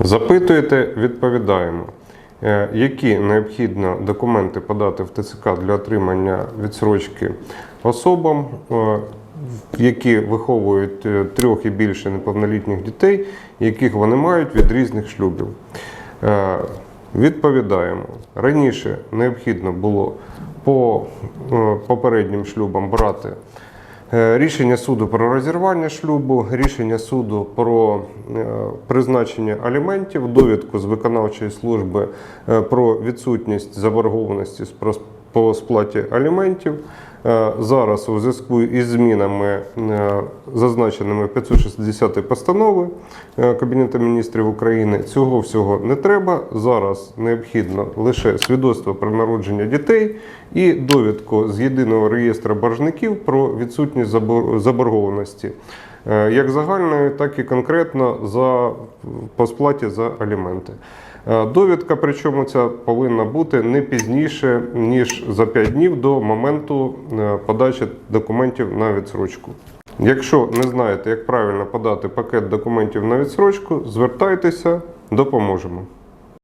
Запитуєте, відповідаємо. Е, Які необхідно документи подати в ТЦК для отримання відсрочки особам, е, які виховують е, трьох і більше неповнолітніх дітей, яких вони мають від різних шлюбів? Відповідаємо. Раніше необхідно було по попереднім шлюбам брати Рішення суду про розірвання шлюбу, рішення суду про е, призначення аліментів, довідку з виконавчої служби е, про відсутність заборгованості по сплаті аліментів. Е, Зараз у зв'язку із змінами, е, зазначеними 560 постанови е, Кабінету міністрів України, цього всього не треба. Зараз необхідно лише свідоцтво про народження дітей і довідку з єдиного реєстру боржників про відсутність заборгованості, як загальної, так і конкретно за по сплаті за аліменти. Е, Довідка, причому ця повинна бути не пізніше ніж за 5 днів до моменту е, подачі документів на відсрочку. Якщо не знаєте, як правильно подати пакет документів на відсрочку, звертайтеся, допоможемо.